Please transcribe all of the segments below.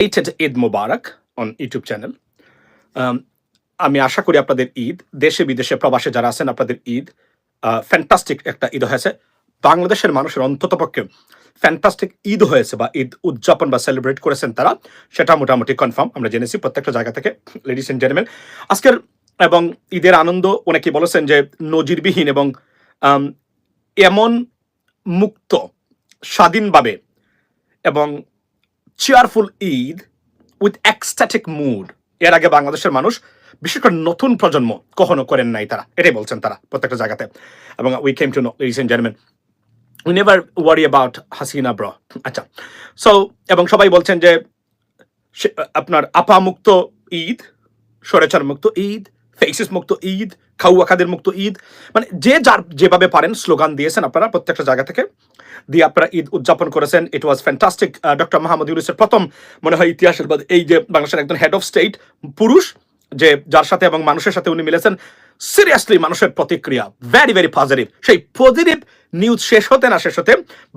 belated Eid Mubarak on YouTube channel আমি আশা করি আপনাদের ঈদ, দেশে বিদেশে প্রবাসে যারা আছেন আপনাদের ঈদ ফ্যান্টাস্টিক একটা ঈদ হয়েছে। বাংলাদেশের মানুষের অন্ততপক্ষে ফ্যান্টাস্টিক ঈদ হয়েছে বা ঈদ উদযাপন বা সেলিব্রেট করেছেন তারা, সেটা মোটামুটি কনফার্ম আমরা জেনেছি প্রত্যেকটা জায়গা থেকে লেডিস এন্ড জেন্টলম্যান আজকের এবং ঈদের আনন্দ, অনেকে বলেছেন যে নজিরবিহীন এবং এমন মুক্ত, স্বাধীনভাবে এবং cheerful Eid with ecstatic mood এর আগে বাংলাদেশের মানুষ, বিশেষ করে নতুন প্রজন্ম, কখনো করেন নাই তারা। এটাই বলছেন তারা প্রত্যেকটা জায়গাতে। এবং we came to know recent gentleman we never worry about Hasina bro আচ্ছা সো এবং সবাই বলছেন যে আপনার আপা মুক্ত ঈদ সরেচার মুক্ত ঈদ ফেসিস মুক্ত ঈদ খাউয়া খাদের মুক্ত ঈদ। মানে যে যার যেভাবে পারেন স্লোগান দিয়েছেন আপনারা প্রত্যেকটা জায়গা থেকে। দিয়ে আপনারা ঈদ উদযাপন করেছেন। It was fantastic doctor Mahmud ইউনুসের প্রথম মনে হয় ইতিহাসের এই যে বাংলাদেশের একজন হেড অফ স্টেট পুরুষ, যে যার সাথে এবং মানুষের সাথে উনি মিলেছেন সিরিয়াসলি মানুষের প্রতিক্রিয়া ভেরি ভেরি পজিটিভ সেই পজিটিভ নিউজ শেষ হতে না শেষ হতে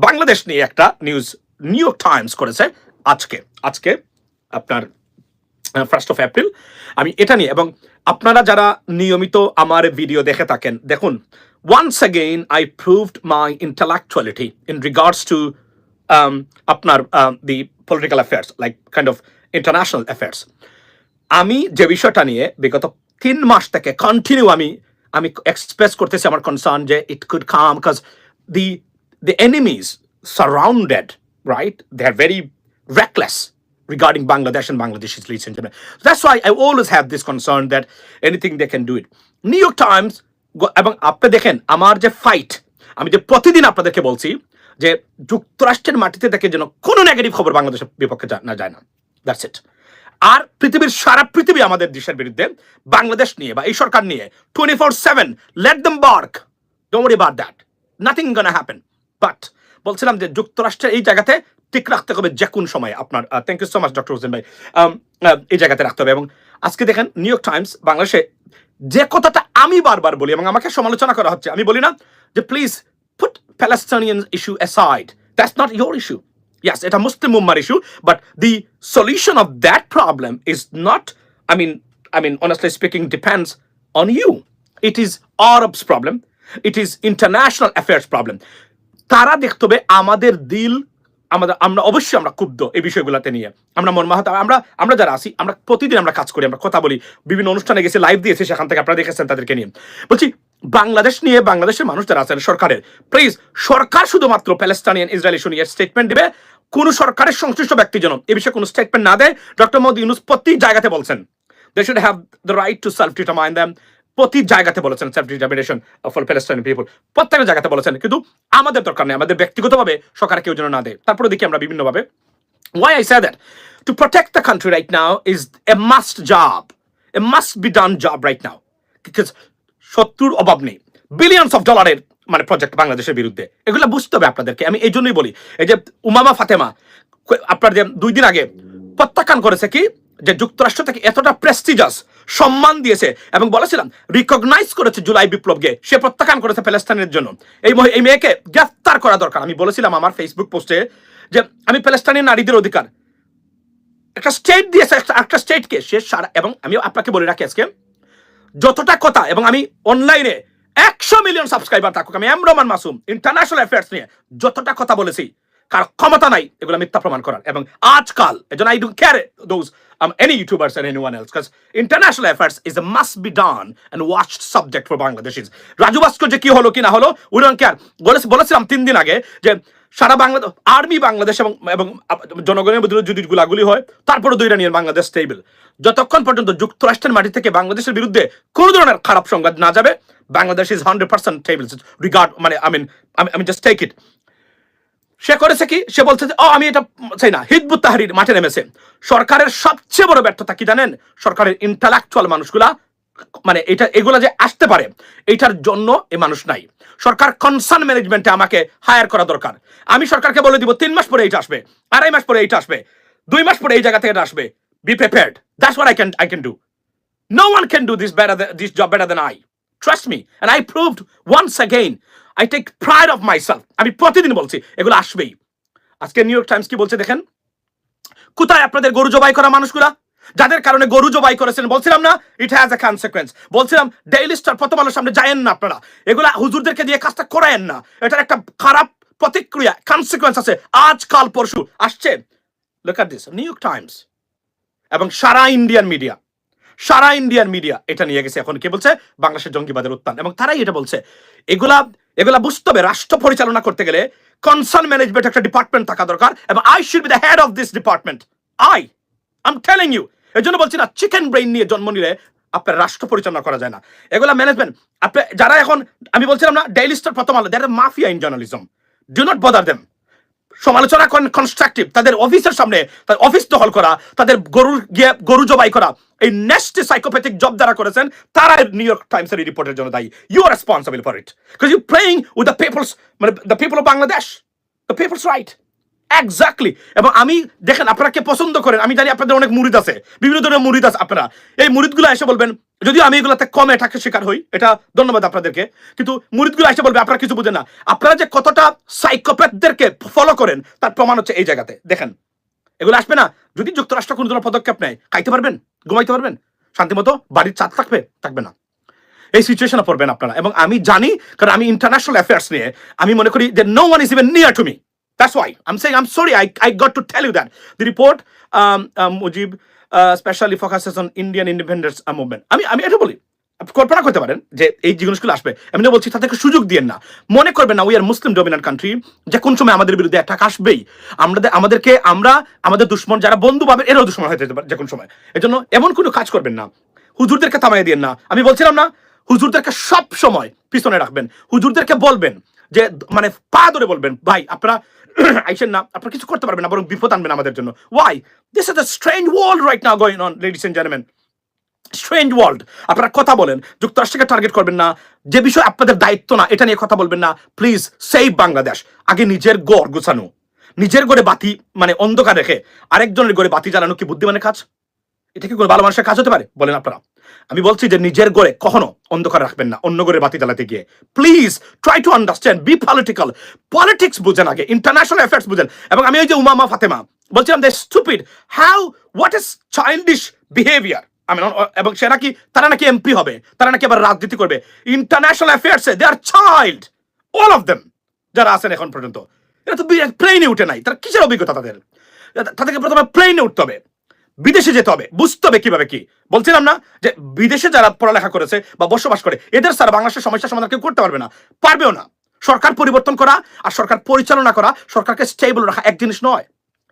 বাংলাদেশ নিয়ে একটা নিউজ নিউ ইয়র্ক টাইমস করেছে আজকে। আজকে আপনার ফার্স্ট অফ এপ্রিল আমি এটা নিয়ে এবং আপনারা যারা নিয়মিত আমার ভিডিও দেখে থাকেন দেখুন once again I proved my intellectuality in regards to আপনার the political affairs like kind of international affairs আমি যে বিষয়টা নিয়ে বিগত তিন মাস থেকে কন্টিনিউ আমি আমি এক্সপ্রেস করতেছি আমার কনসার্ন যে it could come because the the enemies surrounded, right? They're very reckless regarding Bangladesh and Bangladeshis, gentlemen. That's why I always have this concern that anything they can do it. New York Times গ- এবং আপনি দেখেন আমার যে fight আমি যে প্রতিদিন আপনাদেরকে বলছি যে যুক্তরাষ্ট্রের মাটিতে থেকে যেন কোনো নেগেটিভ খবর বাংলাদেশের বিপক্ষে না যায় না। দ্যাটস ইট আর পৃথিবীর সারা পৃথিবী আমাদের দেশের বিরুদ্ধে বাংলাদেশ নিয়ে বা এই সরকার নিয়ে twenty four seven let them bark don't worry that nothing gonna happen but বলছিলাম যে যুক্তরাষ্ট্রের এই জায়গাতে ঠিক রাখতে হবে যে কোন সময় আপনার thank you so much doctor Hossain ভাই এই জায়গাতে রাখতে হবে এবং আজকে দেখেন নিউ ইয়র্ক টাইমস বাংলাদেশে যে কথাটা আমি বারবার বলি এবং আমাকে সমালোচনা করা হচ্ছে আমি বলি না যে please put Palestinian issue aside that's not your issue yes এটা a Muslim issue but the solution solution that problem is not I mean I mean, honestly speaking, depends on you. It is Arabs' problem. It is international affairs problem. তারা দেখতে হবে আমাদের দিল আমাদের, আমরা অবশ্যই আমরা ক্ষুব্ধ এই বিষয়গুলোতে নিয়ে। আমরা মর্মাহত আমরা আমরা যারা আছি, আমরা প্রতিদিন আমরা কাজ করি, আমরা কথা বলি, বিভিন্ন অনুষ্ঠানে গেছি লাইভ দিয়েছি, সেখান থেকে আপনারা দেখেছেন তাদেরকে নিয়ে। বলছি, বাংলাদেশ নিয়ে বাংলাদেশের মানুষ যারা আছেন সরকারের। প্লিজ সরকার শুধুমাত্র প্যালেস্টানিয়ান ইসরায়েল ইস্যু নিয়ে স্টেটমেন্ট দিবে, কোন সরকারের সংশ্লিষ্ট ব্যক্তি যেন এ বিষয়ে কোনো স্টেটমেন্ট না দেয় ডক্টর মোদী ইউনুস প্রতি জায়গাতে বলছেন। They should have the right to determine them প্রতি জায়গাতে বলেছেন self determination for Palestine people প্রত্যেকটা জায়গাতে বলেছেন, কিন্তু আমাদের দরকার নেই, আমাদের ব্যক্তিগতভাবে সরকার কেউ যেন না দেয়। তারপরে দেখি আমরা বিভিন্নভাবে। Why I say that? To protect the country right now is a must job, a must be done job right now, because শত্রুর অভাব নেই। বিলিয়নস অফ ডলারের মানে প্রজেক্ট বাংলাদেশের বিরুদ্ধে। এগুলো বুঝতে হবে আপনাদেরকে, আমি এই জন্যই বলি, এই যে উমামা ফাতেমা, আপনার যে দুই দিন আগে প্রত্যাখ্যান করেছে কি? যে যুক্তরাষ্ট্র থেকে এতটা প্রেস্টিজাস সম্মান দিয়েছে এবং বলেছিলাম রিকগনাইজ করেছে জুলাই বিপ্লবকে। সে প্রত্যাখ্যান করেছে প্যালেস্টাইনের জন্য। এই এই মেয়েকে গ্রেফতার করা দরকার। আমি বলেছিলাম আমার ফেসবুক পোস্টে যে, আমি প্যালেস্টাইনের নারীদের অধিকার। একটা স্টেট দিয়েছে, একটা- স্টেটকে সে সারা, এবং আমি আপনাকে বলে রাখি আজকে, যতটা কথা, এবং আমি অনলাইনে একশো মিলিয়ন সাবস্ক্রাইবার থাকুক, আমি এমরমান মাসুম ইন্টারন্যাশনাল অ্যাফেয়ার্স নিয়ে যতটা কথা বলেছি কার ক্ষমতা নাই, এগুলো মিথ্যা প্রমাণ করার। এবং আজকাল এজন্য I don't care those any YouTubers and anyone else because international affairs is a must be done and watched subject for Bangladeshis. Raju ভাস্কর্য কি হলো, কি না হলো উই ডোন্ট কেয়ার বলেছিলাম তিন দিন আগে যে সারা বাংলাদেশ আর্মি বাংলাদেশ এবং এবং জনগণের মধ্যে যদি গুলাগুলি হয় তারপরে দুইটা নিয়ে বাংলাদেশ স্টেবল যতক্ষণ পর্যন্ত যুক্তরাষ্ট্রের মাটি থেকে বাংলাদেশের বিরুদ্ধে কোনো ধরনের খারাপ সংবাদ না যাবে, Bangladesh is hundred percent table regard মানে আই মিন আমি জাস্ট টেক ইট সে করেছে কি? সে বলছে যে ও আমি এটা চাই না। হিজবুত তাহারির মাঠে নেমেছে। সরকারের সবচেয়ে বড় ব্যর্থতা কি জানেন? সরকারের ইন্টালেকচুয়াল মানুষগুলা মানে এটা এগুলা যে আসতে পারে এইটার জন্য এ মানুষ নাই। সরকার কনসার্ন ম্যানেজমেন্টে আমাকে হায়ার করা দরকার। আমি সরকারকে বলে দিব তিন মাস পরে এইটা আসবে আড়াই মাস পরে এইটা আসবে দুই মাস পরে এই জায়গা থেকে আসবে। Be prepared that's what I can I can do no one can do this better than, this job better than I. Trust me. And I proved once again. Take take of of myself. আমি প্রতিদিন বলছি, এগুলো আসবেই। আজকে new York Times কি বলছে দেখেন? কোথায় আপনাদের গরু জবাই করা মানুষগুলা? যাদের কারণে গরু জবাই করেছেন, বলছিলাম না ইট হ্যাজ এ কনসিকুয়েন্স বলছিলাম ডেইলি স্টার প্রথম আলোর সামনে যায়েন না আপনারা। এগুলা হুজুরদেরকে দিয়ে কাজটা করায়েন না। এটার একটা খারাপ প্রতিক্রিয়া কনসিকুয়েন্স আছে। আজ, কাল, পরশু আসছে। Look at this New York Times এবং সারা ইন্ডিয়ান মিডিয়া সারা ইন্ডিয়ান মিডিয়া এটা নিয়ে গেছে। এখন কে বলছে? বাংলাদেশের জঙ্গিবাদের উত্থান। এবং তারাই এটা বলছে। এগুলা এগুলা বুঝতে হবে। রাষ্ট্র পরিচালনা করতে গেলে কনসার্ন ম্যানেজমেন্ট একটা ডিপার্টমেন্ট থাকা দরকার এবং I should be the head of this department I am telling you এই জন্য বলছি না চিকেন ব্রেইন নিয়ে জন্ম নিলে আপনার রাষ্ট্র পরিচালনা করা যায় না। এগুলা ম্যানেজমেন্ট আপনি, যারা এখন, আমি বলছিলাম না Daily Star Prothom Alo that mafia in journalism do not bother them সমালোচনা কনস্ট্রাকটিভ তাদের অফিসের সামনে তাদের অফিস দখল করা, তাদের গরুর গিয়ে, গরু জবাই করা, এই নেক্সট সাইকোপ্যাথিক জব যারা করেছেন, তারা নিউ ইয়র্ক টাইমসের এই রিপোর্টের জন্য দায়ী। You are responsible for it because you playing with the peoples মানে the people of Bangladesh the peoples right exactly এবং আমি, দেখেন, আপনারা কে পছন্দ করেন, আমি জানি আপনাদের অনেক মুরিদ আছে, বিভিন্ন ধরনের মুরিদ আছে, আপনারা, এই মুরিদগুলো এসে বলবেন যদিও আমি এগুলোতে কম এটাকে শিকার হই এটা ধন্যবাদ আপনাদেরকে কিন্তু মুরিদগুলো এসে বলবে আপনারা কিছু বুঝেন না। আপনারা যে কতটা সাইকোপ্যাথদেরকে ফলো করেন তার প্রমাণ হচ্ছে এই জায়গাতে। দেখেন এগুলো আসবে না। যদি যুক্তরাষ্ট্র কোনো ধরনের পদক্ষেপ নেয় খাইতে পারবেন ঘুমাইতে পারবেন শান্তিমতো বাড়ির চাঁদ থাকবে থাকবে না। এই সিচুয়েশনে পড়বেন আপনারা। এবং আমি জানি কারণ আমি ইন্টারন্যাশনাল অ্যাফেয়ার্স নিয়ে আমি মনে করি যে no one is even near to me That's why I'm saying I'm sorry I I got to tell you that the report um, focuses on Indian independence uh, movement. আমি আমি এটা বলি। কল্পনা করতে পারেন যে এই জিনিসগুলো আসবে। আমি বলছি তাদেরকে সুযোগ দিয়েন না। মনে করবেন না we are Muslim dominant country যে কোন সময় আমাদের বিরুদ্ধে অ্যাটাক আসবেই। আমাদের আমাদেরকে আমরা আমাদের দুশ্মন যারা বন্ধু পাবে এরাও দুশ্মন হয়ে যেতে পারে যে কোন সময়। এজন্য এমন কোনো কাজ করবেন না। হুজুরদেরকে থামাই দিয়েন না। আমি বলছিলাম না হুজুরদেরকে সব সময় পিছনে রাখবেন। হুজুরদেরকে বলবেন যে মানে পা ধরে বলবেন ভাই আপনারা আইসেন না, আপনারা কিছু করতে পারবেন না, বরং বিপদ আনবেন আমাদের জন্য। Why this is a strange world right now going on ladies and gentleman strange world আপনারা কথা বলেন, যুক্তরাষ্ট্রকে টার্গেট করবেন না, যে বিষয় আপনাদের দায়িত্ব না, এটা নিয়ে কথা বলবেন না। প্লিজ সেভ বাংলাদেশ আগে নিজের গড় গুছানো। নিজের গড়ে বাতি মানে অন্ধকার রেখে আরেকজনের গড়ে বাতি জ্বালানো কি বুদ্ধিমানের কাজ? এটা কি কোনো ভালো মানুষের কাজ হতে পারে? বলেন আপনারা। আমি বলছি যে নিজের গড়ে কখনো অন্ধকার রাখবেন না, অন্য গড়ে বাতি জ্বালাতে গিয়ে। Please try to understand be political politics বুঝেন আগে ইন্টারন্যাশনাল অ্যাফেয়ার্স বুঝেন। এবং আমি ওই যে উমামা, ফাতেমা, বলছিলাম they stupid how what is childish behaviour আমি এবং সে নাকি, তারা নাকি এমপি হবে, তারা নাকি আবার রাজনীতি করবে। International অ্যাফেয়ার্সে they are child all of them যারা আছেন এখন পর্যন্ত। এটা তো প্লেনে উঠে নাই, তারা কিসের অভিজ্ঞতা তাদের? তাদেরকে প্রথমে প্লেনে উঠতে হবে। বিদেশে যেতে হবে। বুঝতে হবে কীভাবে কি? বলছিলাম না যে বিদেশে যারা পড়ালেখা করেছে বা বসবাস করে, এদের সারা বাংলাদেশের সমস্যার সমাধান কেউ করতে পারবে না। পারবেও না। সরকার পরিবর্তন করা আর সরকার পরিচালনা করা সরকারকে স্টেবল রাখা এক জিনিস নয়।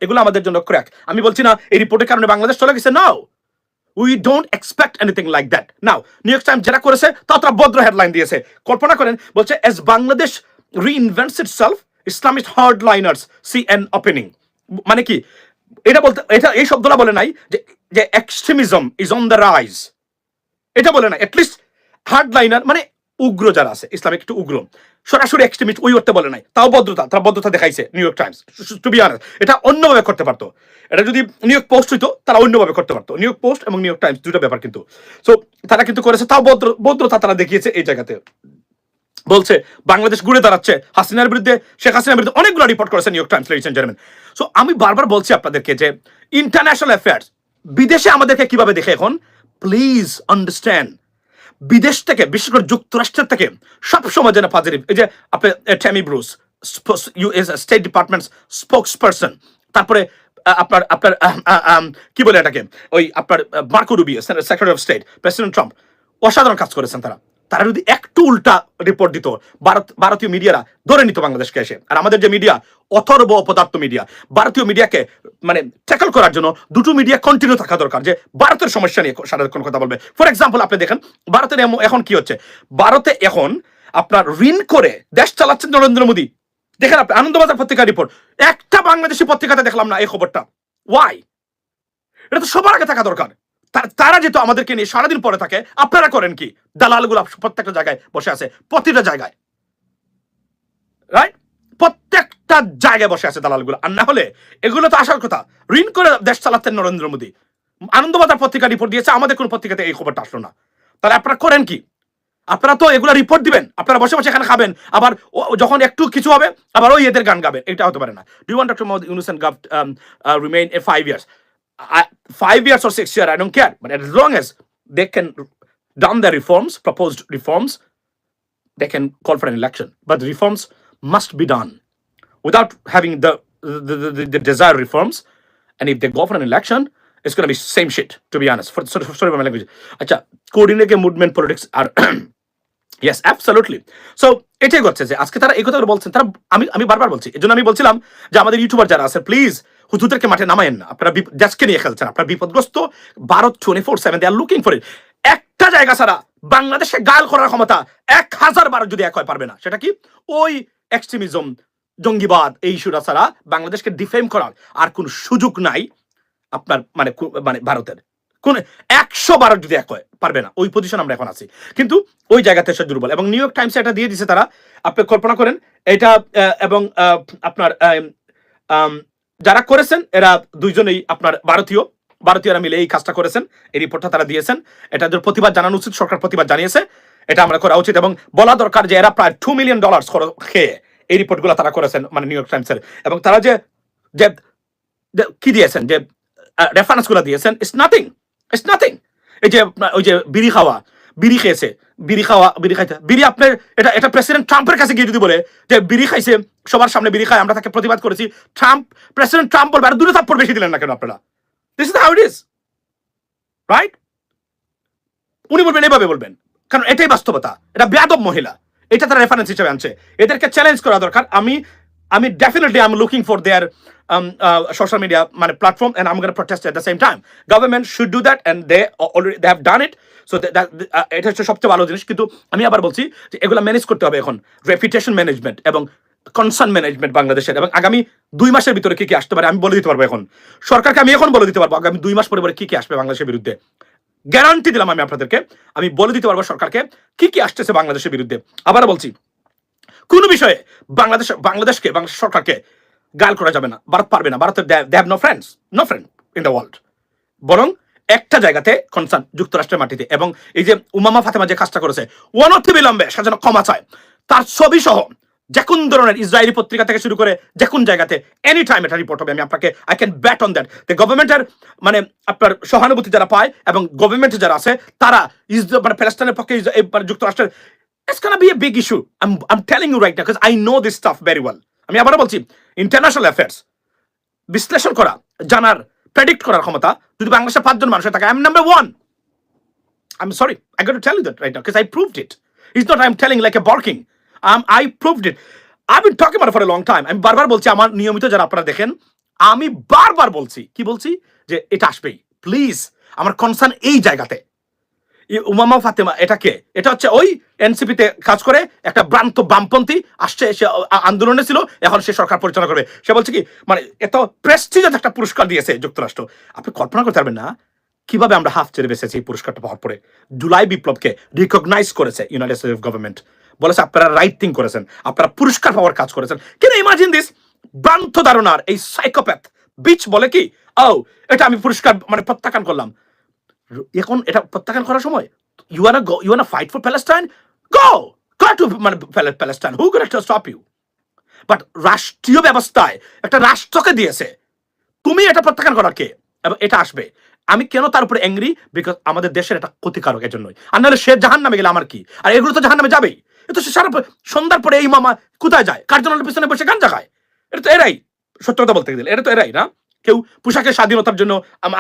এগুলো আমাদের জন্য ক্র্যাক আমি বলছি না, এই রিপোর্টের কারণে বাংলাদেশ চলে গেছে now we don't expect anything like that now New York time যেটা করেছে, তা তারা ভদ্র হেডলাইন দিয়েছে। কল্পনা করেন, বলছে as Bangladesh reinvents itself Islamic hardliners see an opening মানে কি? এটা বলতে, এটা এই শব্দটা বলে নাই যে extremism is on the rise এটা বলে না এটলিস্ট হার্ড লাইনার মানে উগ্র যারা আছে, ইসলামিক একটু উগ্র, সরাসরি এক্সট্রিমিস্ট ওই করতে বলে নাই। তাও ভদ্রতা তারা ভদ্রতা দেখাইছে New York Times to be আনার এটা অন্যভাবে করতে পারতো। এটা যদি নিউ ইয়র্ক পোস্ট হইতো, তারা অন্যভাবে করতে পারতো। নিউ ইয়র্ক পোস্ট এবং নিউ ইয়র্ক টাইমস দুটো ব্যাপার কিন্তু। সো তারা কিন্তু করেছে, তাও ভদ্র ভদ্রতা তারা দেখিয়েছে এই জায়গাতে। বলছে, বাংলাদেশ ঘুরে দাঁড়াচ্ছে। হাসিনার বিরুদ্ধে, শেখ হাসিনার বিরুদ্ধে অনেকগুলো রিপোর্ট করেছে New York Times ladies gentleman so আমি বারবার বলছি আপনাদেরকে যে ইন্টারন্যাশনাল অ্যাফেয়ার্স বিদেশে আমাদেরকে কীভাবে দেখে এখন? প্লিজ আন্ডারস্ট্যান্ড বিদেশ থেকে, বিশেষ করে যুক্তরাষ্ট্রের থেকে, সবসময় যেন পজিটিভ এই যে, আপনি Tammy Bruce US State Department spokesperson তারপরে আপনার আপনার কি বলে এটাকে? ওই, আপনার Marco Rubio Secretary of State President Trump অসাধারণ কাজ করেছেন তারা। তারা যদি একটু উল্টা রিপোর্ট দিত, ভারত, ভারতীয় মিডিয়ারা ধরে নিত বাংলাদেশকে এসে। আর আমাদের যে মিডিয়া অথর্ব অপদার্থ মিডিয়া ভারতীয় মিডিয়াকে মানে ট্যাকল করার জন্য দুটো মিডিয়া কন্টিনিউ থাকা দরকার যে ভারতের সমস্যা নিয়ে সারাক্ষণ কথা বলবে। ফর এক্সাম্পল আপনি দেখেন, ভারতের এখন কি হচ্ছে? ভারতে এখন আপনার ঋণ করে দেশ চালাচ্ছেন নরেন্দ্র মোদী। দেখেন আপনি, আনন্দবাজার পত্রিকার রিপোর্ট একটা বাংলাদেশি পত্রিকাতে দেখলাম না এই খবরটা। ওয়াই এটা তো সবার আগে থাকা দরকার। তারা যেহেতু আমাদেরকে নিয়ে সারাদিন পরে থাকে, আপনারা করেন কি? দালালগুলো প্রত্যেকটা জায়গায় বসে আছে, প্রতিটা জায়গায়। রাইট প্রত্যেকটা জায়গায় বসে আছে দালালগুলো আর না হলে এগুলো তো আসার কথা। ঋণ করে দেশ চালাচ্ছেন নরেন্দ্র মোদী। আনন্দবাজার পত্রিকা রিপোর্ট দিয়েছে, আমাদের কোন পত্রিকাতে এই খবরটা আসলো না। তাহলে আপনারা করেন কি? আপনারা তো এগুলো রিপোর্ট দিবেন, আপনারা বসে বসে এখানে খাবেন, আবার যখন একটু কিছু হবে, আবার ওই এদের গান গাবেন, এটা হতে পারে না। Do want doctor Mohammad Yunus and gov remain a five years five years or six years, I don't care. But as long as they can done the reforms, proposed reforms, they can call for an election. But the reforms must be done without having the the, the, the, the desired reforms. And if they go for an election, it's going to be same shit. To be honest, for sorry, sorry for my language. Acha, coordinated movement politics are. Yes absolutely so এটাই হচ্ছে যে আজকে তারা এই কথাগুলো বলছেন তারা আমি আমি বারবার বলছি এই জন্য আমি বলছিলাম যে আমাদের ইউটিউবার যারা আছে প্লিজ হুজুরদেরকে মাঠে নামায়েন না। আপনারা দেশকে নিয়ে খেলছেন। আপনারা বিপদগ্রস্ত। Bharat twenty four seven they are looking for it একটা জায়গা ছাড়া বাংলাদেশে গাল করার ক্ষমতা এক হাজার বার যদি এক হয় পারবে না। সেটা কি? ওই এক্সট্রিমিজম জঙ্গিবাদ, এই ইস্যুটা ছাড়া বাংলাদেশকে ডিফেম করার আর কোন সুযোগ নাই আপনার মানে মানে ভারতের। কোন একশো বারো যদি এক হয় পারবে না। ওই পজিশন আমরা এখন আছি। কিন্তু ওই জায়গাতে সে দুর্বল। এবং নিউ ইয়র্ক টাইমসে এটা দিয়ে দিছে তারা। আপনি কল্পনা করেন, এটা এবং আপনার যারা করেছেন, এরা দুইজনেই আপনার ভারতীয়। ভারতীয়রা মিলে এই কাজটা করেছেন, এই রিপোর্টটা তারা দিয়েছেন। এটা প্রতিবাদ জানানো উচিত, সরকার প্রতিবাদ জানিয়েছে। এটা আমরা করা উচিত এবং বলা দরকার যে এরা প্রায় টু মিলিয়ন ডলার খেয়ে এই রিপোর্টগুলো তারা করেছেন মানে নিউ ইয়র্ক টাইমসের এবং তারা যে যে কি দিয়েছেন, যে রেফারেন্সগুলো দিয়েছেন ইটস নাথিং ইটস নাথিং এই যে, ওই যে বিড়ি খাওয়া বিড়ি খেয়েছে, বিড়ি খাওয়া, বিড়ি খাইতে। বিড়ি আপনার, এটা এটা প্রেসিডেন্ট ট্রাম্পের কাছে গিয়ে যদি বলে যে বিড়ি খাইছে, সবার সামনে বিড়ি খায়, আমরা তাকে প্রতিবাদ করেছি ট্রাম্প প্রেসিডেন্ট ট্রাম্প বলবে, আর দূরে থাপ্পড় বেশি দিলেন না কেন আপনারা? This is how it is right উনি বলবেন, এভাবে বলবেন। কারণ এটাই বাস্তবতা। এটা বেয়াদব মহিলা। এটা তারা রেফারেন্স হিসেবে আনছে। এদেরকে চ্যালেঞ্জ করা দরকার। আমি আমি definitely I am looking for their social media মানে platform and um gonna protest at the same time government should do that and they already they have done it so এটা হচ্ছে সবচেয়ে ভালো জিনিস। কিন্তু আমি আবার বলছি যে এগুলো ম্যানেজ করতে হবে এখন। রেপুটেশন ম্যানেজমেন্ট এবং কনসার্ন ম্যানেজমেন্ট বাংলাদেশের। এবং আগামী দুই মাসের ভিতরে কি কি আসতে পারে আমি বলে দিতে পারব এখন। সরকারকে আমি এখন বলে দিতে পারব। আগামী দুই মাস পরে পরে কি কি আসবে বাংলাদেশের বিরুদ্ধে। গ্যারান্টি দিলাম আমি আপনাদেরকে। আমি বলে দিতে পারব সরকারকে কি কি আসতেছে বাংলাদেশের বিরুদ্ধে। আবার বলছি, কোন বিষয়ে বাংলাদেশ, বাংলাদেশকে বাংলাদেশ সরকারকে গাল করা যাবে না। ভারত পারবে না। ভারতের they have no friends no friend in the world বরং একটা জায়গাতে কনসার্ন যুক্তরাষ্ট্রের মাটিতে এবং এই যে উমামা ফাতেমা যে কাজটা করেছে অনথি বিলম্বে সে যেন ক্ষমা চায়। তার ছবি সহ যে কোন ধরনের ইসরায়েলি পত্রিকা থেকে শুরু করে যে কোন জায়গাতে এনি টাইম এটা রিপোর্ট হবে, আমি আপনাকে I can bet on that the গভর্নমেন্টের মানে আপনার সহানুভূতি যারা পায় এবং গভর্নমেন্ট যারা আছে, তারা মানে প্যালেস্টাইনের পক্ষে মানে যুক্তরাষ্ট্রের it's gonna be a big issue I am telling you right because I know this stuff very well আমি আবারও বলছি ইন্টারন্যাশনাল অ্যাফেয়ার্স বিশ্লেষণ করা, জানার প্রেডিক্ট করার ক্ষমতা যদি বাংলাদেশের পাঁচজন মানুষ হয়ে থাকে I am number one I am sorry I got tell you that right I proved it is not I am telling like a barking um I proved it I been talking for a long time আমি বারবার বলছি, আমার নিয়মিত যারা আপনারা দেখেন, আমি বারবার বলছি, কি বলছি? যে এটা আসবেই। প্লিজ আমার কনসার্ন এই জায়গাতে। উমামা ফাতেমা এটাকে এটা হচ্ছে ওই এনসিপিতে কাজ করে, একটা ভ্রান্ত বামপন্থী, আসছে, সে আন্দোলনে ছিল, এখন সে সরকার পরিচালনা করবে। সে বলছে কি মানে এত প্রেস্টিজিয়াস একটা পুরস্কার দিয়েছে যুক্তরাষ্ট্র। আপনি কল্পনা করতে পারবেন না কীভাবে আমরা হাফ ছেড়ে বেসেছি এই পুরস্কারটা পাওয়ার পরে। জুলাই বিপ্লবকে রিকগনাইজ করেছে ইউনাইটেড স্টেটস গভর্নমেন্ট বলেছে, আপনারা রাইট থিং করেছেন, আপনারা পুরস্কার পাওয়ার কাজ করেছেন। কিন্তু ইমাজিন দিস ভ্রান্ত ধারণার এই সাইকোপ্যাথ বিচ বলে কি? ও এটা আমি পুরস্কার মানে প্রত্যাখ্যান করলাম। এখন এটা প্রত্যাখ্যান করার সময় you are go you are fight for Palestine go go to মানে Palestine who gonna stop you but রাষ্ট্রীয় ব্যবস্থায় একটা রাষ্ট্রকে দিয়েছে। তুমি এটা প্রত্যাখ্যান করার কে? এবং এটা আসবে। আমি কেন তার উপরে অ্যাংরি বিকজ আমাদের দেশের এটা ক্ষতিকারক এর জন্যই আর নাহলে সে জাহান নামে গেলে আমার কি? আর এগুলো তো জাহান নামে যাবেই। এ তো সে সারা সন্ধ্যার পরে এই মামা কোথায় যায়? কার্যালয়ের পিছনে বসে গান জাগায় এটা তো এরাই। সত্য কথা বলতে গেলে, এটা তো এরাই না? কেউ পোশাকের স্বাধীনতার জন্য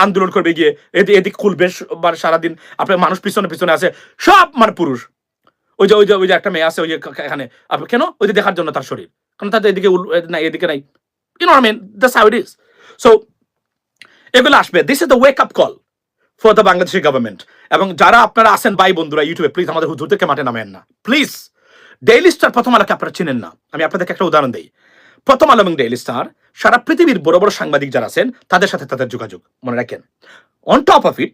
আন্দোলন করবে গিয়ে। এদিক এদিক খুলবে মানে সারাদিন। আপনার মানুষ পিছনে পিছনে আছে। সব মানে পুরুষ। ওই যে ওই যে ওই যে একটা মেয়ে আছে, ওই যে এখানে। আপনি কেন? ওই যে দেখার জন্য তার শরীর। কারণ তাদের এদিকে নাই এদিকে নাই। You know mean that's how is so এগুলো আসবে। This is the wake up call for the Bangladeshi government এবং যারা আপনারা আসেন ভাই বন্ধুরা ইউটিউবে প্লিজ আমাদের হুজুরদেরকে মাঠে নামেন না। প্লিজ ডেইলি স্টার প্রথম আলোকে আপনারা চিনেন না। আমি আপনাদেরকে একটা উদাহরণ দিই। প্রথম আলো এবং ডেইলি স্টার, সারা পৃথিবীর বড় বড় সাংবাদিক যারা আছেন, তাদের সাথে তাদের যোগাযোগ। মনে রাখেন অন টপ অফ ইট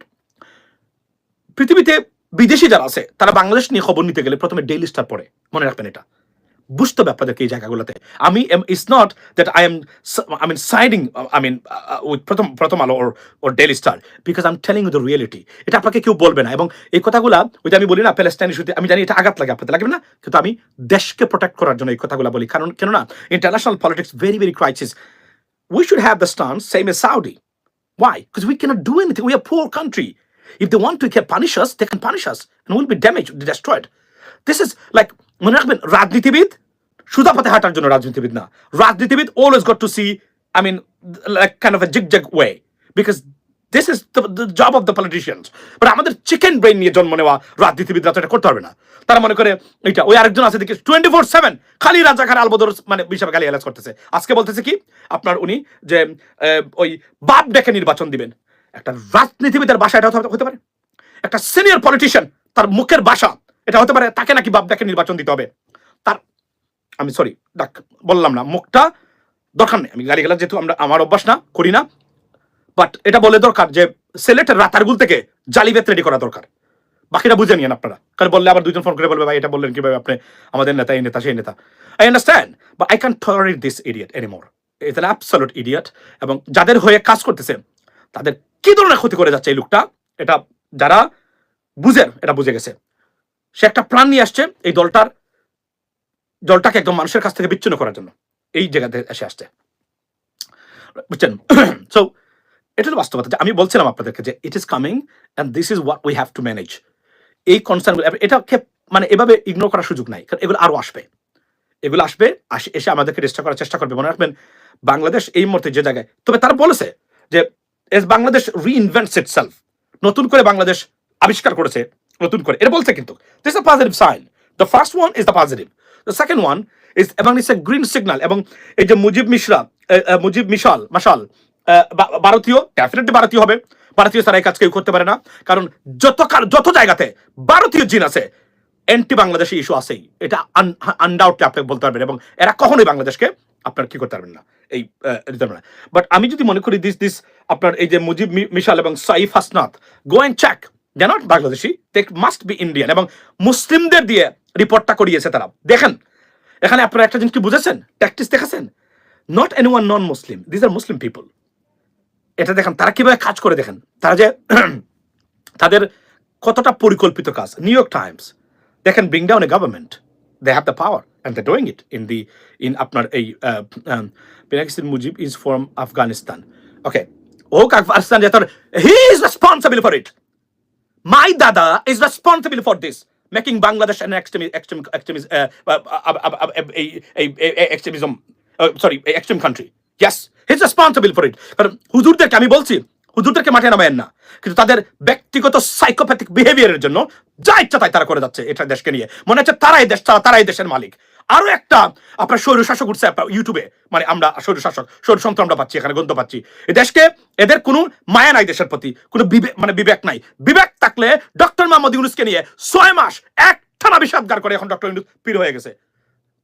পৃথিবীতে বিদেশি যারা আছে, তারা বাংলাদেশ নিয়ে খবর নিতে গেলে প্রথমে ডেইলি স্টার পড়ে। মনে রাখবেন এটা। বুঝতে হবে আপনাদেরকে এই জায়গাগুলোতে আমি it's not that I am I mean siding I mean with Prothom Prothom Alo or or Daily Star because I am telling the reality এটা আপনাকে কেউ বলবে না এবং এই কথাগুলা ওই আমি বলি না প্যালেস্টাইন ইস্যুতে আমি জানি এটা আঘাত লাগে আপনাদের লাগবে না কিন্তু আমি দেশকে প্রোটেক্ট করার জন্য এই কথাগুলো বলি কারণ কেননা international politics very very crisis should have the stance same as Saudi. Why? Because we cannot do anything. We are a poor country. If they want to can punish us, they can punish us, and we'll be damaged, destroyed. This is মনে রাখবেন, রাজনীতিবিদ সুদা পথে হাঁটার জন্য রাজনীতিবিদ না। রাজনীতিবিদ always got to see I mean of a zig zag way because this is the job of the politicians but আমাদের চিকেন ব্রেন নিয়ে জন্ম নেওয়া রাজনীতিবিদরা তো এটা করতে পারবে না। তারা মনে করে এটা ওই আরেকজন আছে দেখি টোয়েন্টি ফোর সেভেন খালি রাজাকার আলবদর মানে বিষয়ে গালি এলাজ করতেছে। আজকে বলতেছে কি, আপনার উনি যে ওই বাপ ডেকে নির্বাচন দিবেন। একটা রাজনীতিবিদের বাসা এটা হতে- পারে। একটা সিনিয়র পলিটিশিয়ান তার মুখের ভাষা এটা হতে পারে তাকে নাকি বাপ ডেকে নির্বাচন দিতে হবে। তার, আমি সরি ডাক, বললাম না, মুখটা দরকার নেই। আমি গালি গেলাম যেহেতু আমরা, আমার অভ্যাস না, করি না। বাট এটা বলে দরকার যে, সিলেটের রাতারগুল থেকে জালিবেত রেডি করা দরকার। বাকিটা বুঝে নিয়েন আপনারা। কারণ বললে আবার দুজন ফোন করে বলবে, ভাই, এটা বললেন কীভাবে আপনি? আমাদের নেতা, এই নেতা, সেই নেতা। I understand but I can tolerate this idiot anymore an absolute idiot এবং যাদের হয়ে কাজ করতেছে, তাদের কি ধরনের ক্ষতি করে যাচ্ছে এই লোকটা? এটা যারা বুঝের এটা বুঝে গেছে। সে একটা প্রাণ নিয়ে আসছে এই দলটার, দলটাকে একদম মানুষের কাছ থেকে বিচ্ছিন্ন করার জন্য। এই জায়গাতে এসে আসছে। বুঝছেন? সো এটা হলো বাস্তবতা। যে আমি বলছিলাম আপনাদেরকে যে it is coming and this is what we have to manage এই কনসার্নগুলো এটাকে মানে এভাবে ইগনোর করার সুযোগ নাই, কারণ এগুলো আরও আসবে। এগুলো আসবে, আসে, এসে আমাদেরকে ডিস্টার্ব করার চেষ্টা করবে। মনে রাখবেন, বাংলাদেশ এই মুহূর্তে যে জায়গায়, তবে তারা বলেছে যে as Bangladesh reinvents itself নতুন করে বাংলাদেশ আবিষ্কার করেছে নতুন করে। এটা বলছে কিন্তু। This a positive sign the first one is the positive the second one is এবং ইটস এ গ্রিন সিগন্যাল এবং এই যে মুজিব মিশ্রা মুজিব মিশাল মাসাল ভারতীয় ডেফিনেটলি ভারতীয় হবে। ভারতীয় ছাড়া এই কাজ কেউ করতে পারে না। কারণ যত যত জায়গাতে ভারতীয় জিন আছে অ্যান্টি বাংলাদেশি ইস্যু আছেই। এটা আনডাউটলি আপনি বলতে পারবেন এবং এরা কখনোই বাংলাদেশকে আপনার কি করতে পারবেন না। এই বাট আমি যদি মনে করি দিস দিস আপনার এই যে মুজিব মিশাল এবং Saif Hasnat go and check they not Bangladeshi they must be Indian এবং মুসলিমদের দিয়ে রিপোর্টটা করিয়েছে তারা। দেখেন এখানে আপনারা একটা জিনিস কি বুঝেছেন? ট্যাকটিস দেখেছেন? Not anyone non Muslim this are Muslim people এটা দেখেন তারা কীভাবে কাজ করে দেখেন? তারা যে তাদের কতটা পরিকল্পিত কাজ? New York Times they can bring down a government. They have the power, and they're doing it in the in আপনার এই পিনাকিস্তান Mujib is from Afghanistan. Okay. হোক Afghanistan he is responsible for it my dada is responsible for this making Bangladesh an extremist extreme extremist uh, uh, uh, uh, uh, uh, extremism. Uh, sorry extreme country. Yes he's responsible for it. কারণ হুজুরদেরকে আমি বলছি হুজুরদেরকে মাঠে নামায়েন না। কিন্তু তাদের ব্যক্তিগত psychopathic বিহেভিয়ারের জন্য যা ইচ্ছা তাই তারা করে যাচ্ছে এটা দেশকে নিয়ে। মনে হচ্ছে তারাই দেশ তারা তারাই দেশের মালিক। আরও একটা আপনার স্বৈর শাসক উঠছে ইউটিউবে মানে আমরা স্বৈর শাসক স্বৈর সন্ত্র আমরা পাচ্ছি, এখানে গন্ত পাচ্ছি। দেশকে, এদের কোনো মায়া নাই দেশের প্রতি, কোনো বিবেক মানে বিবেক নাই। বিবেক থাকলে ডক্টর মোহাম্মদ ইউনুসকে নিয়ে ছয় মাস এক টানা বিষাদগার করে এখন ডক্টর ইউনুস পীর হয়ে গেছে।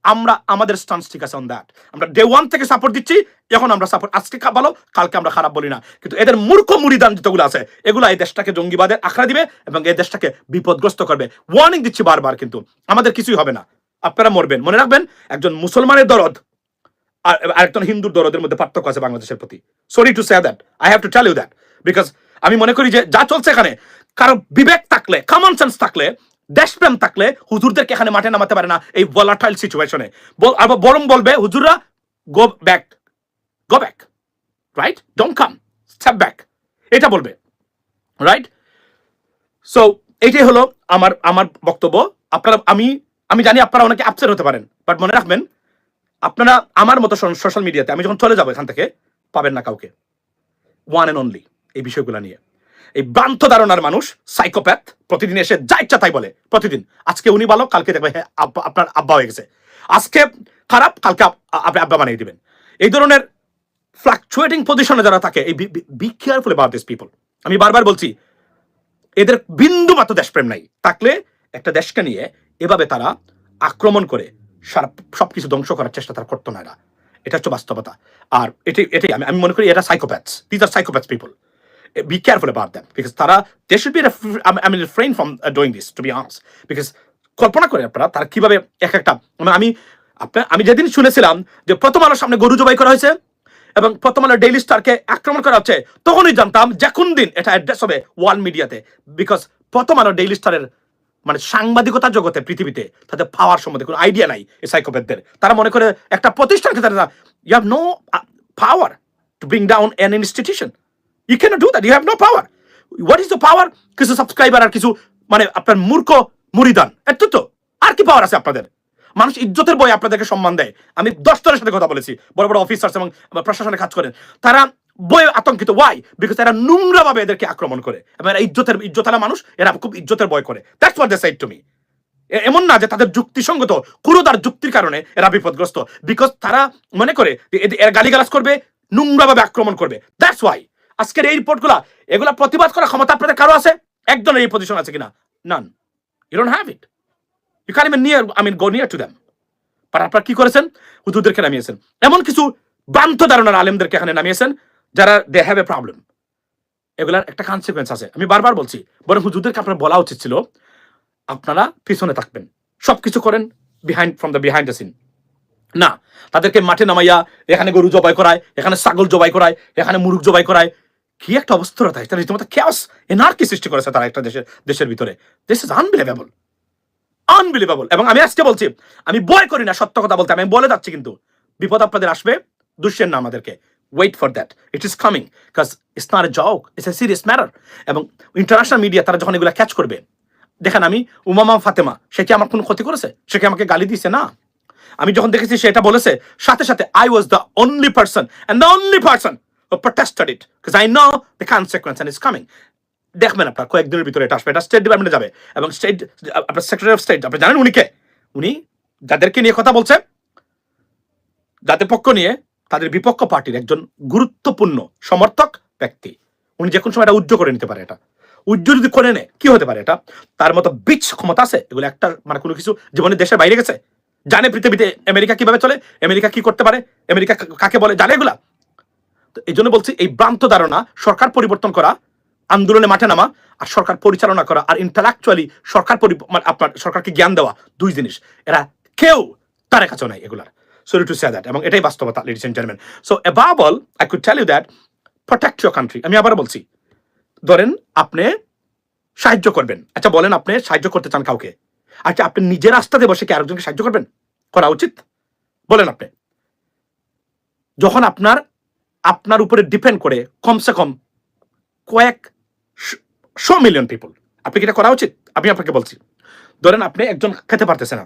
আমরা, আমাদের স্টান্স ঠিক আছে অন দ্যাট আমরা ডে ওয়ান থেকে সাপোর্ট দিচ্ছি, এখন আমরা সাপোর্ট আজকে ভালো, কালকে আমরা খারাপ বলি না। কিন্তু এদের মূর্খ মুড়িদান যতগুলো আছে, এগুলো এই দেশটাকে জঙ্গিবাদের আখড়া দিবে এবং এই দেশটাকে বিপদগ্রস্ত করবে। ওয়ার্নিং দিচ্ছি বারবার কিন্তু। আমাদের কিছুই হবে না। আপনারা মরবেন। মনে রাখবেন, একজন মুসলমানের দরদ আর একজন হিন্দুর দরদের মধ্যে পার্থক্য আছে বাংলাদেশের প্রতি। Sorry to say that I have to tell you that because আমি মনে করি যে, যা চলছে এখানে, কারও বিবেক থাকলে কমন সেন্স থাকলে, দেশপ্রেম থাকলে, হুজুরদেরকে এখানে মাঠে নামাতে পারে না এই ভলাটাইল সিচুয়েশনে আবার বরং বলবে, হুজুররা go back go back right don't come step back এটা বলবে রাইট সো এইটাই হলো আমার আমার বক্তব্য। আপনারা, আমি আমি জানি আপনারা অনেকে আপসেট হতে পারেন বাট মনে রাখবেন, আপনারা আমার মতো সোশ্যাল মিডিয়াতে আমি যখন চলে যাব এখান থেকে, পাবেন না কাউকে। ওয়ান অ্যান্ড অনলি এই বিষয়গুলো নিয়ে। এই ভ্রান্ত ধারণার মানুষ সাইকোপ্যাথ প্রতিদিন এসে যা ইচ্ছা তাই বলে, প্রতিদিন। আজকে উনি ভালো, কালকে দেখবে হ্যাঁ আপনার আব্বা হয়ে গেছে। আজকে খারাপ, কালকে আপনি আব্বা বানিয়ে দিবেন। এই ধরনের ফ্লাকচুয়েটিং পজিশনে যারা থাকে, এই be careful about this people আমি বারবার বলছি, এদের বিন্দু মাত্র দেশপ্রেম নাই। থাকলে একটা দেশকে নিয়ে এভাবে তারা আক্রমণ করে সারা সবকিছু ধ্বংস করার চেষ্টা তারা করতো না এরা। এটা হচ্ছে বাস্তবতা। আর এটাই এটাই আমি আমি মনে করি এটা psychopaths these are psychopaths people be careful about them because তারা mean, I mean refrain from uh, doing this to be honest because কল্পনা করে আপনারা তারা কীভাবে এক একটা মানে আমি আপনার আমি যেদিন শুনেছিলাম যে প্রথম আলোর সামনে গরু জবাই করা হয়েছে এবং প্রথম আলো ডেইলি স্টারকে আক্রমণ করা হচ্ছে তখনই জানতাম যে কোন দিন এটা অ্যাড্রেস হবে ওয়ার্ল্ড মিডিয়াতে বিকজ প্রথম আলো ডেইলি স্টারের মানে সাংবাদিকতা জগতে, পৃথিবীতে তাদের পাওয়ার সম্বন্ধে কোনো আইডিয়া নাই এই সাইকোপ্যাথদের তারা মনে করে একটা প্রতিষ্ঠানকে তারা you have no power to bring down an institution you can do that you have no power what is the power কিছু সাবস্ক্রাইবার আর কিছু মানে আপনার মূর্খ মুরিদান এত তো। আর কি পাওয়ার আছে আপনাদের? মানুষ ইজ্জতের বই আপনাদেরকে সম্মান দেয়। আমি দশজনের সাথে কথা বলেছি। বড় বড় অফিসার্স এবং প্রশাসনে কাজ করেন। তারা বই আতঙ্কিত। ওয়াই বিকজ এরা নোংরা ভাবে এদেরকে আক্রমণ করে। এবং এরা ইজ্জতের ইজ্জতালা মানুষ, এরা খুব ইজ্জতের বয় করে। That's what they said to me এমন না যে তাদের যুক্তিসঙ্গত কুরুদার যুক্তির কারণে এরা বিপদগ্রস্ত। বিকজ তারা মনে করে এরা গালিগালাজ করবে, নোংরাভাবে আক্রমণ করবে। দ্যাটস ওয়াই আজকের এই রিপোর্টগুলা এগুলা প্রতিবাদ করার ক্ষমতা আপনাদের কারও আছে? একজনের এই পজিশন আছে কিনা? None you don't have it you can even near I mean go near to them আর আপনারা কি করেছেন? হুজুরদেরকে নামিয়েছেন। এমন কিছু ভ্রান্ত ধারণার আলেমদেরকে এখানে নামিয়েছেন। যারা দে হ্যাভ এ প্রবলেম এগুলার একটা কনসিকুয়েন্স আছে। আমি বারবার বলছি, বরং হুজুরদেরকে আপনার বলা উচিত ছিল, আপনারা পিছনে থাকবেন। সবকিছু করেন behind from the behind the scene না, তাদেরকে মাঠে নামাইয়া, এখানে গরু জবাই করায়, এখানে ছাগল জবাই করায়, এখানে মুরুগ জবাই করায়। কি একটা অবস্থা তারা রীতিমতো খেয়াস এনার্কি সৃষ্টি করেছে তারা একটা দেশের দেশের ভিতরে। দিস ইজ আনবিলিভেবল আনবিলিভেবল এবং আমি আজকে বলছি, আমি বয় করি না সত্য কথা বলতে, আমি বলে যাচ্ছি কিন্তু। বিপদ আপনাদের আসবে না আমাদেরকে। Wait for that it is coming because it's not a joke it's a serious matter এবং ইন্টারন্যাশনাল মিডিয়া তারা যখন এগুলো ক্যাচ করবে, দেখেন আমি উমামা ফাতেমা, সে কি আমার কোনো ক্ষতি করেছে? সে কি আমাকে গালি দিয়েছে? না। আমি যখন দেখেছি সে এটা বলেছে, সাথে সাথে I was the only person and the only person protested it because I know the consequence and is coming দেখবেন আপনার, কয়েকদিনের ভিতরে এটা আসবে, এটা স্টেট ডিপার্টমেন্টে যাবে। এবং স্টেট আপনার সেক্রেটারি অফ স্টেট আপনি জানেন উনিকে উনি যাদেরকে নিয়ে কথা বলছে, যাদের পক্ষ নিয়ে তাদের বিপক্ষ পার্টির একজন গুরুত্বপূর্ণ সমর্থক ব্যক্তি। উনি যে কোনো সময় এটা উজ্জ করে নিতে পারে এটা। উজ্জ যদি করে নেয়, কি হতে পারে এটা? তার মতো বিচ ক্ষমতা আছে? এগুলো একটা মানে কোনো কিছু জীবনের দেশের বাইরে গেছে? জানে পৃথিবীতে আমেরিকা কীভাবে চলে? আমেরিকা কি করতে পারে? আমেরিকা কাকে বলে? জানে এগুলা? তো এই জন্য বলছি, এই ভ্রান্ত ধারণা সরকার পরিবর্তন করা, আন্দোলনে মাঠে নামা, আর সরকার পরিচালনা করা, আর ইন্টালেকচুয়ালি সরকার পরি- মানে আপনার সরকারকে জ্ঞান দেওয়া, দুই জিনিস। এরা কেউ তার কাছেও নাই এগুলার। সরি টু সে দ্যাট এবং এটাই বাস্তবতা ladies and gentleman so above all I could tell you that protect your country আমি আবার বলছি, ধরেন আপনি সাহায্য করবেন। আচ্ছা বলেন আপনি সাহায্য করতে চান কাউকে। আচ্ছা আপনি নিজের রাস্তাতে বসে কি আরেকজনকে সাহায্য করবেন? করা উচিত? বলেন আপনি। যখন আপনার আপনার উপরে ডিপেন্ড করে কমসে কম কয়েক শো মিলিয়ন পিপল আপনি কি এটা করা উচিত? আমি আপনাকে বলছি। ধরেন আপনি একজন খেতে পারতেছে না।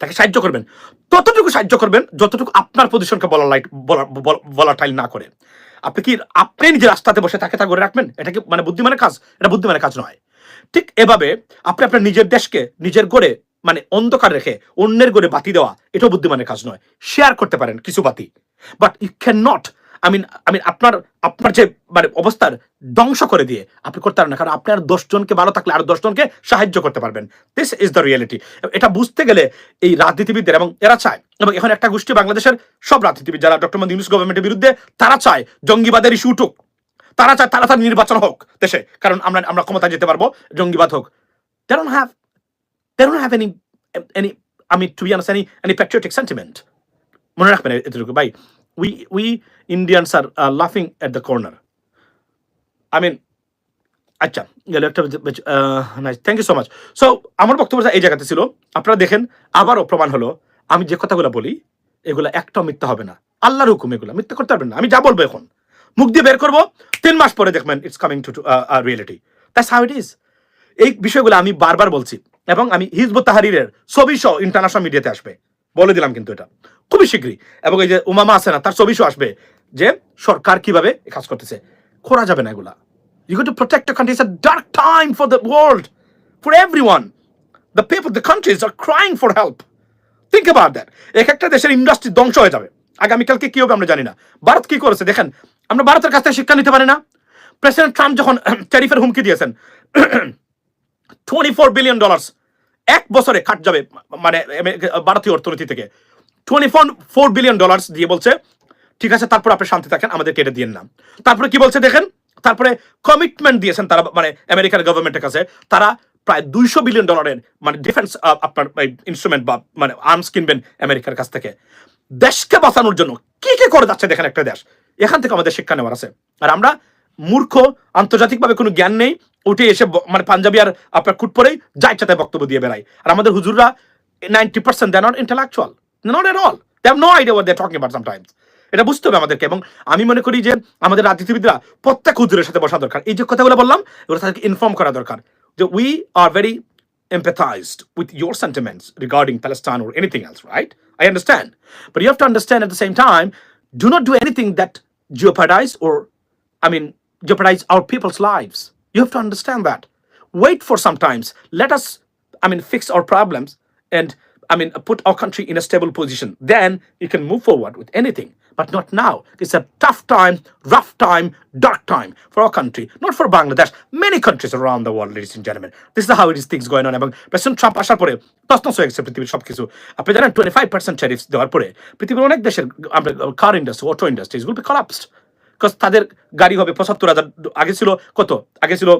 তাকে সাহায্য করবেন। ততটুকু সাহায্য করবেন যতটুকু আপনার পজিশনকে বলা লাইট বলা টাইল না করে। আপনি কি, আপনি নিজের রাস্তাতে বসে তাকে তা করে রাখবেন? এটা কি মানে বুদ্ধিমানের কাজ? এটা বুদ্ধিমানের কাজ নয়। ঠিক এভাবে আপনি আপনার নিজের দেশকে নিজের গড়ে মানে অন্ধকার রেখে অন্যের গড়ে বাতি দেওয়া, এটাও বুদ্ধিমানের কাজ নয়। শেয়ার করতে পারেন কিছু বাতি। But you cannot I mean I mean আপনার আপনার যে মানে অবস্থার ধ্বংস করে দিয়ে আপনি করতে পারেন না, কারণ আপনি আর দশজনকে ভালো থাকলে আর দশজনকে সাহায্য করতে পারবেন। দিস ইজ দ্য রিয়েলিটি এটা বুঝতে গেলে এই রাজনীতিবিদদের এবং এরা চায়, এবং এখন একটা গোষ্ঠী বাংলাদেশের সব রাজনীতিবিদ যারা ডক্টর মোহাম্মদ ইউনুস গভর্নমেন্টের বিরুদ্ধে, তারা চায় জঙ্গিবাদের ইস্যু উঠুক। তারা চায় তারা তাড়াতাড়ি নির্বাচন হোক দেশে, কারণ আমরা আমরা ক্ষমতা যেতে পারব, জঙ্গিবাদ হোক। They have they have any any আমি to be honours any any patriotic sentiment মনে রাখবেন এতটুকু, ভাই। উই উই ইন্ডিয়ানস আর লাফিং at the corner I mean আচ্ছা গেল thank you so much so আমার বক্তব্য এই জায়গাতে ছিল, আপনারা দেখেন, আবারও প্রমাণ হলো, আমি যে কথাগুলো বলি, এগুলো একটাও মিথ্যা হবে না। আল্লাহর হুকুম এগুলো, মিথ্যা করতে পারবেন না। আমি যা বলব এখন, মুখ দিয়ে বের করব, তিন মাস পরে দেখবেন it's coming to reality that's how it is এই বিষয়গুলো আমি বারবার বলছি, এবং আমি হিজবুত তাহারিরের ছবি সহ ইন্টারন্যাশনাল মিডিয়াতে আসবে। বলে দিলাম কিন্তু এটা খুবই শীঘ্রই এবং এই যে উমামা আছে না তার ছবি আসবে যে সরকার কীভাবে কাজ করতেছে করা যাবে না এগুলা got to protect the country. It's a dark time for the world, for everyone. The people, the countries are crying for help. Think about that. এক একটা দেশের ইন্ডাস্ট্রি ধ্বংস হয়ে যাবে আগামীকালকে কি হবে আমরা জানি না ভারত কি করেছে দেখেন আমরা ভারতের কাছ থেকে শিক্ষা নিতে পারি না প্রেসিডেন্ট ট্রাম্প যখন ট্যারিফের হুমকি দিয়েছেন টোয়েন্টি ফোর বিলিয়ন ডলার্স এক বছরে কাট যাবে মানে ভারতীয় অর্থনীতি থেকে। Twenty four four billion dollars দিয়ে বলছে, ঠিক আছে, তারপর আপনি শান্তি থাকেন, আমাদেরকে এটা দিয়ে না। তারপরে কি বলছে দেখেন? তারপরে কমিটমেন্ট দিয়েছেন তারা মানে আমেরিকার গভর্নমেন্টের কাছে। তারা প্রায় দুইশো বিলিয়ন ডলারের মানে ডিফেন্স আপনার ইনস্ট্রুমেন্ট বা মানে আর্মস কিনবেন আমেরিকার কাছ থেকে। দেশকে বাঁচানোর জন্য কি কি করে যাচ্ছে দেখেন একটা দেশ। এখান থেকে আমাদের শিক্ষা নেওয়ার আছে। আর আমরা মূর্খ, আন্তর্জাতিকভাবে কোনো জ্ঞান নেই উঠে এসে মানে পাঞ্জাবি আর আপনার কুট পরেই যা ইচ্ছাতে বক্তব্য দিয়ে বেড়াই আর আমাদের হুজুররা ninety percent they not intellectual not at all they have no idea what they talking about sometimes এটা বুঝতে হবে আমাদেরকে এবং আমি মনে করি যে আমাদের রাজনীতিবিদরা প্রত্যেক হুজুরের সাথে বসা দরকার এই যে কথাগুলো বললাম এগুলো তাদেরকে ইনফর্ম করা দরকার যে we are very empathized with your sentiments regarding Palestine or anything else, right? I understand. But you have to understand at the same time, do not do anything that jeopardize or, I mean, jeopardize our people's lives. You have to understand that. Wait for some times. Let us, I mean, fix our problems and, I mean, put our country in a stable position. Then you can move forward with anything. But not now. It's a tough time, rough time, dark time for our country, not for Bangladesh, many countries around the world, ladies and gentlemen. This is how it is things going on. এবং president Trump আসার পরে তসনস হয়ে গেছে পৃথিবীর সবকিছু আপনি জানেন টোয়েন্টি ফাইভ পার্সেন্ট ট্যারিফস দেওয়ার পরে পৃথিবীর অনেক দেশের আমরা কার ইন্ডাস্ট্রি অটো ইন্ডাস্ট্রিজ গুলো কলাপসড Because তাদের গাড়ি হবে পঁচাত্তর হাজার। আগে ছিল কত? আগে ছিল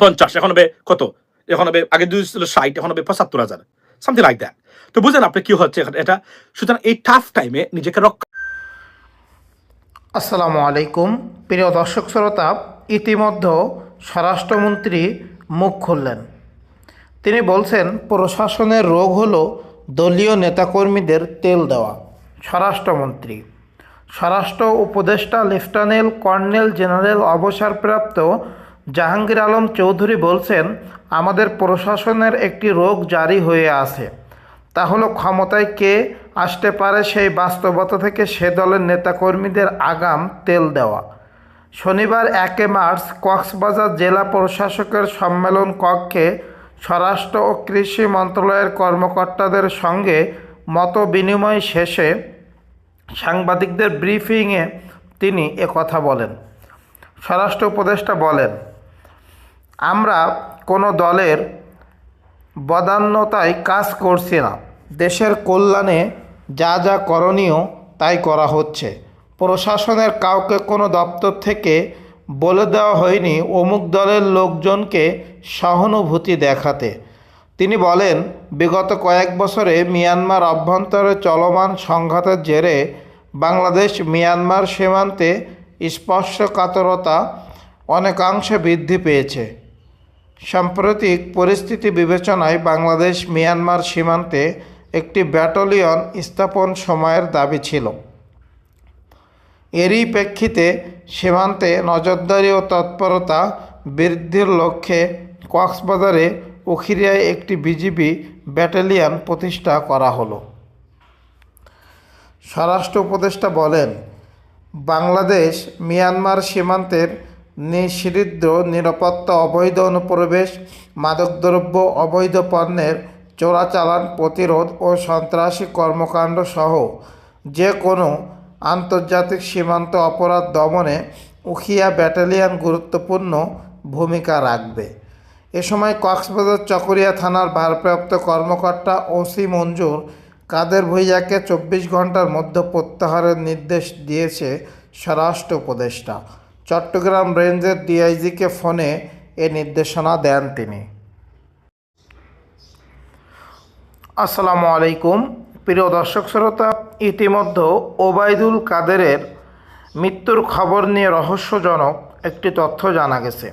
পঞ্চাশ, এখন হবে কত? এখন হবে, আগে দুই ছিল ষাট, এখন হবে পঁচাত্তর হাজার। সামথিং লাইক দ্যাট তো বুঝলেন আপনি কি হচ্ছে এটা, সুতরাং এই টাফ টাইমে নিজেকে রক্ষা আসসালামু আলাইকুম। প্রিয় দর্শক শ্রোতা ইতিমধ্যে স্বরাষ্ট্রমন্ত্রী মুখ খুললেন। তিনি বলছেন, প্রশাসনের রোগ হলো দলীয় নেতাকর্মীদের তেল দেওয়া। স্বরাষ্ট্রমন্ত্রী স্বরাষ্ট্র উপদেষ্টা লেফটেন্যান্ট কর্নেল জেনারেল অবসরপ্রাপ্ত জাহাঙ্গীর আলম চৌধুরী বলছেন, আমাদের প্রশাসনের একটি রোগ জারি হয়ে আছে। তা হলো ক্ষমতায় কে আসতে পারে সেই বাস্তবতা থেকে সে দলের নেতাকর্মীদের আগাম তেল দেওয়া। শনিবার একে মার্চ কক্সবাজার জেলা প্রশাসকের সম্মেলন কক্ষে স্বরাষ্ট্র ও কৃষি মন্ত্রণালয়ের কর্মকর্তাদের সঙ্গে মত বিনিময় শেষে সাংবাদিকদের ব্রিফিংয়ে তিনি কথা বলেন। স্বরাষ্ট্র উপদেষ্টা বলেন, আমরা কোনো দলের বদান্যতায় কাজ করছি না। দেশের কল্যাণে যা যা করণীয় তাই করা হচ্ছে। প্রশাসনের কাউকে কোনো দপ্তর থেকে বলে দেওয়া হয়নি অমুক দলের লোকজনকে সহানুভূতি দেখাতে। তিনি বলেন, বিগত কয়েক বছরে মিয়ানমার অভ্যন্তরে চলমান সংঘাতের জেরে বাংলাদেশ মিয়ানমার সীমান্তে স্পর্শকাতরতা অনেকাংশে বৃদ্ধি পেয়েছে। সাম্প্রতিক পরিস্থিতি বিবেচনায় বাংলাদেশ মিয়ানমার সীমান্তে একটি ব্যাটালিয়ন স্থাপন সময়ের দাবি ছিল। এরই প্রেক্ষিতে সীমান্তে নজরদারি ও তৎপরতা বৃদ্ধির লক্ষ্যে কক্সবাজারে উখিরিয়ায় একটি বিজিবি ব্যাটালিয়ন প্রতিষ্ঠা করা হলো। স্বরাষ্ট্র উপদেষ্টা বলেন, বাংলাদেশ, মিয়ানমার সীমান্তের নিষিদ্ধ নিরাপত্তা অবৈধ অনুপ্রবেশ, মাদকদ্রব্য অবৈধ পণ্যের চোরাচালান প্রতিরোধ ও সন্ত্রাসী কর্মকাণ্ড সহ যে কোনো আন্তর্জাতিক সীমান্ত অপরাধ দমনে উখিয়া ব্যাটালিয়ন গুরুত্বপূর্ণ ভূমিকা রাখবে। এ সময় কক্সবাজার চকরিয়া থানার ভারপ্রাপ্ত কর্মকর্তা ওসি মঞ্জুর কাদের ভুইয়াকে চব্বিশ ঘণ্টার মধ্যে প্রত্যাহারের নির্দেশ দিয়েছে স্বরাষ্ট্র উপদেষ্টা। চট্টগ্রাম রেঞ্জের ডিআইজিকে ফোনে এ নির্দেশনা দেন তিনি। আসসালামু আলাইকুম। প্রিয় দর্শক শ্রোতা, ইতিমধ্যে ওবায়দুল কাদেরের মৃত্যুর খবর নিয়ে রহস্যজনক একটি তথ্য জানা গেছে।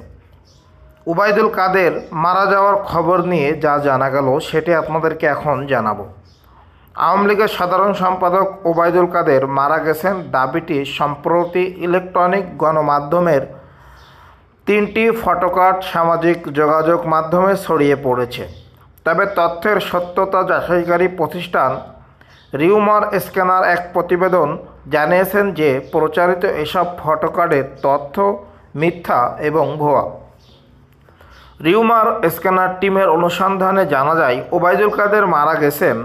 উবায়দুল কাদের মারা যাওয়ার খবর নিয়ে যা জানা গেল, সেটি আপনাদেরকে এখন জানাব। আওয়ামী লীগের সাধারণ সম্পাদক ওবায়দুল কাদের মারা গেছেন দাবিটি সম্প্রতি ইলেকট্রনিক গণমাধ্যমের তিনটি ফটোকার্ড সামাজিক যোগাযোগ মাধ্যমে ছড়িয়ে পড়েছে। তবে তথ্যের সত্যতা যাচাইকারী প্রতিষ্ঠান রিউমার স্ক্যানার এক প্রতিবেদন জানিয়েছেন যে, প্রচারিত এসব ফটোকার্ডের তথ্য মিথ্যা এবং ভুয়া। রিউমার স্ক্যানার টিমের অনুসন্ধানে জানা যায়, ওবায়দুল কাদের মারা গেছেন।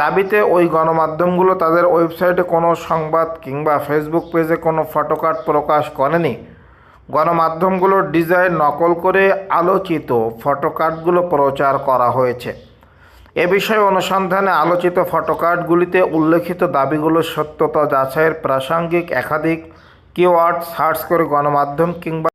দাবিতে ওই গণমাধ্যমগুলো তাদের ওয়েবসাইটে কোনো সংবাদ কিংবা ফেসবুক পেজে কোনো ফটোকার্ড প্রকাশ করেনি। গণমাধ্যমগুলোর ডিজাইন নকল করে আলোচিত ফটোকার্ডগুলো প্রচার করা হয়েছে। এ বিষয়ে অনুসন্ধানে আলোচিত ফটোকার্ডগুলিতে উল্লেখিত দাবিগুলোর সত্যতা যাচাইয়ের প্রাসঙ্গিক, একাধিক কিওয়ার্ড সার্চ করে গণমাধ্যম কিংবা